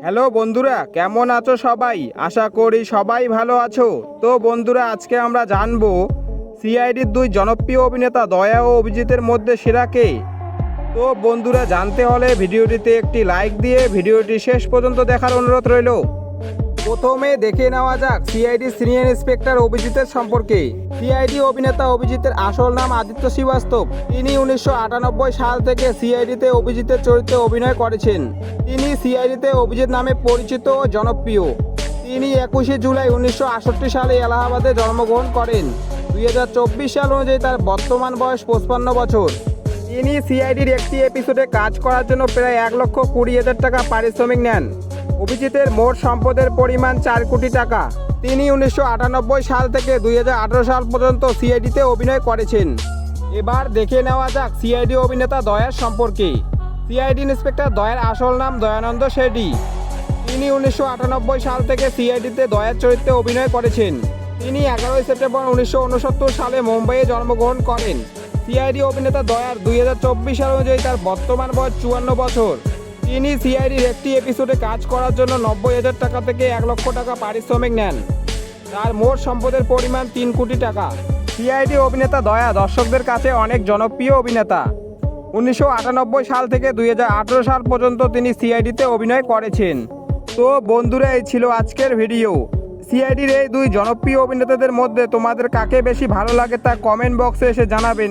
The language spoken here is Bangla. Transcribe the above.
হ্যালো বন্ধুরা, কেমন আছো সবাই? আশা করি সবাই ভালো আছো। তো বন্ধুরা, আজকে আমরা জানব সিআইডির দুই জনপ্রিয় অভিনেতা দয়া ও অভিজিতের মধ্যে সেরা কে? তো বন্ধুরা, জানতে হলে ভিডিওটিতে একটি লাইক দিয়ে ভিডিওটি শেষ পর্যন্ত দেখার অনুরোধ রইল। প্রথমে দেখে নেওয়া যাক সিআইডি সিনিয়র ইন্সপেক্টর অভিজিতের সম্পর্কে। সিআইডি অভিনেতা অভিজিতের আসল নাম আদিত্য শ্রীবাস্তব। তিনি উনিশশো আটানব্বই সাল থেকে সিআইডিতে অভিজিতের চরিত্রে অভিনয় করেছেন। তিনি সিআইডিতে অভিজিৎ নামে পরিচিত ও জনপ্রিয়। তিনি একুশে জুলাই উনিশশো আটষট্টি সালে এলাহাবাদে জন্মগ্রহণ করেন। দুই হাজার চব্বিশ সাল অনুযায়ী তার বর্তমান বয়স পঁচপান্ন বছর। তিনি সিআইডির একটি এপিসোডে কাজ করার জন্য প্রায় এক লক্ষ কুড়ি হাজার টাকা পারিশ্রমিক নেন। অভিজিতের মোট সম্পদের পরিমাণ চার কোটি টাকা। তিনি উনিশশো আটানব্বই সাল থেকে দুই হাজার আঠেরো সাল পর্যন্ত সিআইডিতে অভিনয় করেছেন। এবার দেখে নেওয়া যাক সিআইডি অভিনেতা দয়ার সম্পর্কে। সিআইডি ইন্সপেক্টর দয়ার আসল নাম দয়ানন্দ শেডি তিনি উনিশশো আটানব্বই সাল থেকে সিআইডিতে দয়ার চরিত্রে অভিনয় করেছেন। তিনি এগারোই সেপ্টেম্বর উনিশশো উনসত্তর সালে মুম্বাইয়ে জন্মগ্রহণ করেন। সিআইডি অভিনেতা দয়ার দুই হাজার চব্বিশ সাল অনুযায়ী তার বর্তমান বয়স চুয়ান্ন বছর। তিনি সিআইডির একটি এপিসোডে কাজ করার জন্য নব্বই হাজার টাকা থেকে এক লক্ষ টাকা পারিশ্রমিক নেন। তার মোট সম্পদের পরিমাণ তিন কোটি টাকা। সিআইডি অভিনেতা দয়া, দর্শকদের কাছে অনেক জনপ্রিয় অভিনেতা। উনিশশো আটানব্বই সাল থেকে দুই হাজার আঠেরো সাল পর্যন্ত তিনি সিআইডিতে অভিনয় করেছেন। তো বন্ধুরা, এই ছিল আজকের ভিডিও। সিআইডির এই দুই জনপ্রিয় অভিনেতাদের মধ্যে তোমাদের কাকে বেশি ভালো লাগে তা কমেন্ট বক্সে এসে জানাবেন।